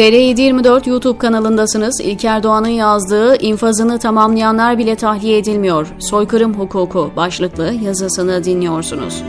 TR724 YouTube kanalındasınız. İlker Doğan'ın yazdığı infazını tamamlayanlar bile tahliye edilmiyor. Soykırım hukuku başlıklı yazısını dinliyorsunuz.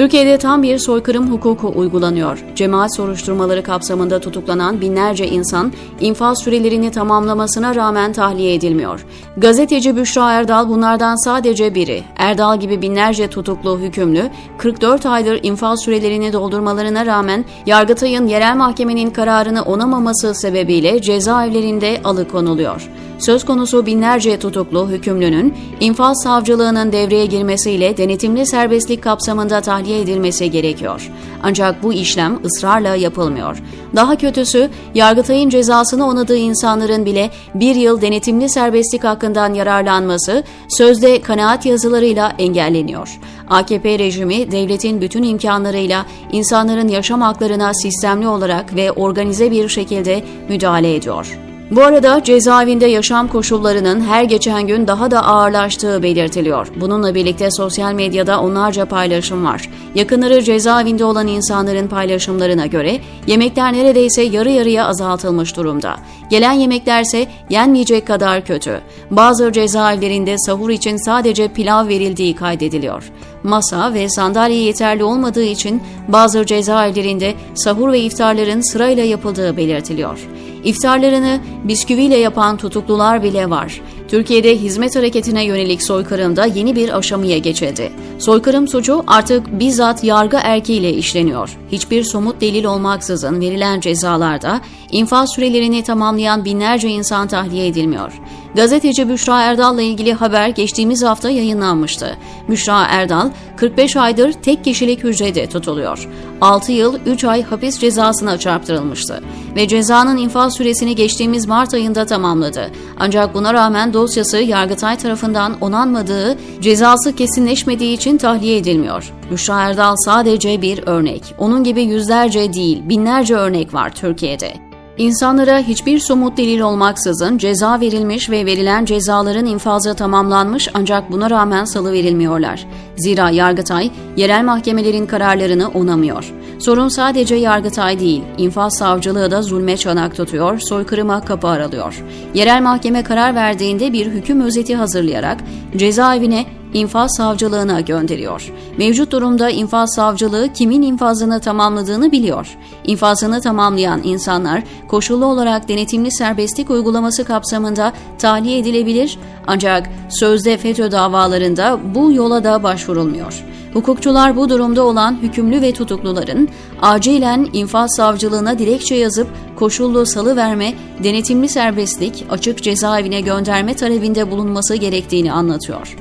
Türkiye'de tam bir soykırım hukuku uygulanıyor. Cemaat soruşturmaları kapsamında tutuklanan binlerce insan infaz sürelerini tamamlamasına rağmen tahliye edilmiyor. Gazeteci Büşra Erdal bunlardan sadece biri. Erdal gibi binlerce tutuklu hükümlü 44 aydır infaz sürelerini doldurmalarına rağmen Yargıtay'ın yerel mahkemenin kararını onamaması sebebiyle cezaevlerinde alıkonuluyor. Söz konusu binlerce tutuklu hükümlünün infaz savcılığının devreye girmesiyle denetimli serbestlik kapsamında tahliye edilmesi gerekiyor. Ancak bu işlem ısrarla yapılmıyor. Daha kötüsü Yargıtay'ın cezasını onadığı insanların bile bir yıl denetimli serbestlik hakkından yararlanması sözde kanaat yazılarıyla engelleniyor. AKP rejimi devletin bütün imkanlarıyla insanların yaşam haklarına sistemli olarak ve organize bir şekilde müdahale ediyor. Bu arada cezaevinde yaşam koşullarının her geçen gün daha da ağırlaştığı belirtiliyor. Bununla birlikte sosyal medyada onlarca paylaşım var. Yakınları cezaevinde olan insanların paylaşımlarına göre yemekler neredeyse yarı yarıya azaltılmış durumda. Gelen yemeklerse yenmeyecek kadar kötü. Bazı cezaevlerinde sahur için sadece pilav verildiği kaydediliyor. Masa ve sandalye yeterli olmadığı için bazı cezaevlerinde sahur ve iftarların sırayla yapıldığı belirtiliyor. İftarlarını bisküviyle yapan tutuklular bile var. Türkiye'de hizmet hareketine yönelik soykırımda yeni bir aşamaya geçildi. Soykırım suçu artık bizzat yargı erkiyle işleniyor. Hiçbir somut delil olmaksızın verilen cezalarda infaz sürelerini tamamlayan binlerce insan tahliye edilmiyor. Gazeteci Büşra Erdal'la ilgili haber geçtiğimiz hafta yayınlanmıştı. Büşra Erdal 45 aydır tek kişilik hücrede tutuluyor. 6 yıl 3 ay hapis cezasına çarptırılmıştı ve cezanın infaz süresini geçtiğimiz Mart ayında tamamladı. Ancak buna rağmen dosyası Yargıtay tarafından onanmadığı, cezası kesinleşmediği için tahliye edilmiyor. Büşra Erdal sadece bir örnek. Onun gibi yüzlerce değil, binlerce örnek var Türkiye'de. İnsanlara hiçbir somut delil olmaksızın ceza verilmiş ve verilen cezaların infazı tamamlanmış ancak buna rağmen salı verilmiyorlar. Zira Yargıtay, yerel mahkemelerin kararlarını onamıyor. Sorun sadece Yargıtay değil, infaz savcılığı da zulme çanak tutuyor, soykırıma kapı aralıyor. Yerel mahkeme karar verdiğinde bir hüküm özeti hazırlayarak cezaevine infaz savcılığına gönderiyor. Mevcut durumda infaz savcılığı kimin infazını tamamladığını biliyor. İnfazını tamamlayan insanlar koşullu olarak denetimli serbestlik uygulaması kapsamında tahliye edilebilir ancak sözde FETÖ davalarında bu yola da başvurulmuyor. Hukukçular bu durumda olan hükümlü ve tutukluların acilen infaz savcılığına dilekçe yazıp koşullu salı verme, denetimli serbestlik, açık cezaevine gönderme talebinde bulunması gerektiğini anlatıyor.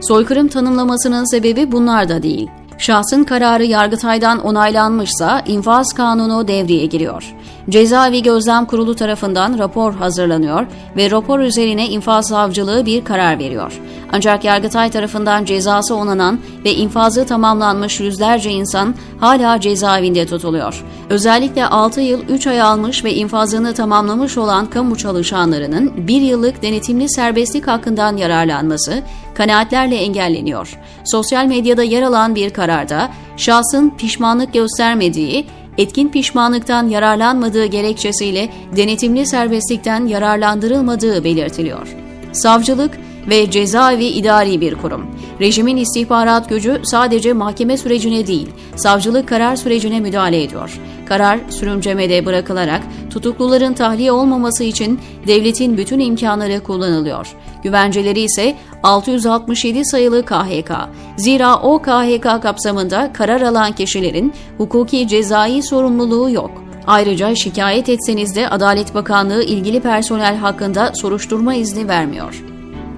Soykırım tanımlamasının sebebi bunlar da değil. Şahsın kararı Yargıtay'dan onaylanmışsa infaz kanunu devreye giriyor. Cezaevi Gözlem Kurulu tarafından rapor hazırlanıyor ve rapor üzerine infaz savcılığı bir karar veriyor. Ancak Yargıtay tarafından cezası onanan ve infazı tamamlanmış yüzlerce insan hala cezaevinde tutuluyor. Özellikle 6 yıl 3 ay almış ve infazını tamamlamış olan kamu çalışanlarının bir yıllık denetimli serbestlik hakkından yararlanması kanaatlerle engelleniyor. Sosyal medyada yer alan bir kararda şahsın pişmanlık göstermediği, etkin pişmanlıktan yararlanmadığı gerekçesiyle denetimli serbestlikten yararlandırılmadığı belirtiliyor. Savcılık ve cezaevi idari bir kurum. Rejimin istihbarat gücü sadece mahkeme sürecine değil, savcılık karar sürecine müdahale ediyor. Karar sürüncemede bırakılarak tutukluların tahliye olmaması için devletin bütün imkanları kullanılıyor. Güvenceleri ise 667 sayılı KHK. Zira o KHK kapsamında karar alan kişilerin hukuki cezai sorumluluğu yok. Ayrıca şikayet etseniz de Adalet Bakanlığı ilgili personel hakkında soruşturma izni vermiyor.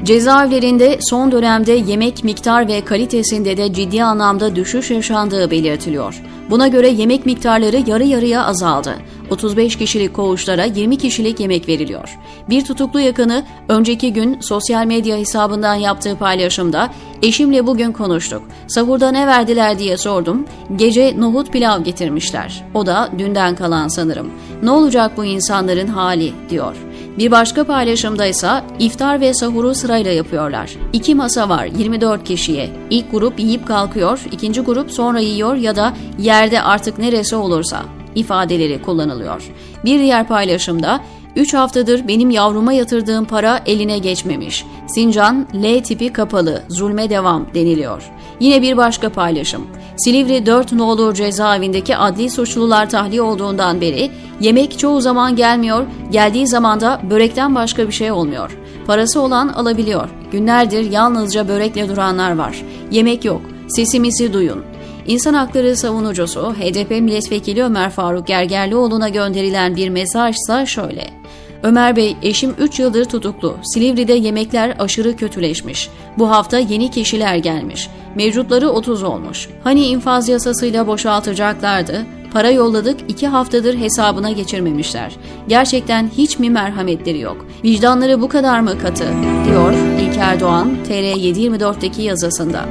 Cezaevlerinde son dönemde yemek miktar ve kalitesinde de ciddi anlamda düşüş yaşandığı belirtiliyor. Buna göre yemek miktarları yarı yarıya azaldı. 35 kişilik koğuşlara 20 kişilik yemek veriliyor. Bir tutuklu yakını önceki gün sosyal medya hesabından yaptığı paylaşımda eşimle bugün konuştuk. Sahurda ne verdiler diye sordum. Gece nohut pilav getirmişler. O da dünden kalan sanırım. Ne olacak bu insanların hali diyor. Bir başka paylaşımda ise iftar ve sahuru sırayla yapıyorlar. İki masa var 24 kişiye. İlk grup yiyip kalkıyor, ikinci grup sonra yiyor ya da yerde artık neresi olursa ifadeleri kullanılıyor. Bir diğer paylaşımda 3 haftadır benim yavruma yatırdığım para eline geçmemiş. Sincan L tipi kapalı, zulme devam deniliyor. Yine bir başka paylaşım. Silivri 4 nolu cezaevindeki adli suçlular tahliye olduğundan beri yemek çoğu zaman gelmiyor, geldiği zaman da börekten başka bir şey olmuyor. Parası olan alabiliyor. Günlerdir yalnızca börekle duranlar var. Yemek yok. Sesimizi duyun. İnsan hakları savunucusu HDP milletvekili Ömer Faruk Gergerlioğlu'na gönderilen bir mesajsa şöyle. Ömer Bey, eşim 3 yıldır tutuklu. Silivri'de yemekler aşırı kötüleşmiş. Bu hafta yeni kişiler gelmiş. Mevcutları 30 olmuş. Hani infaz yasasıyla boşaltacaklardı. Para yolladık 2 haftadır hesabına geçirmemişler. Gerçekten hiç mi merhametleri yok? Vicdanları bu kadar mı katı? diyor İlker Doğan TR724'deki yazısında.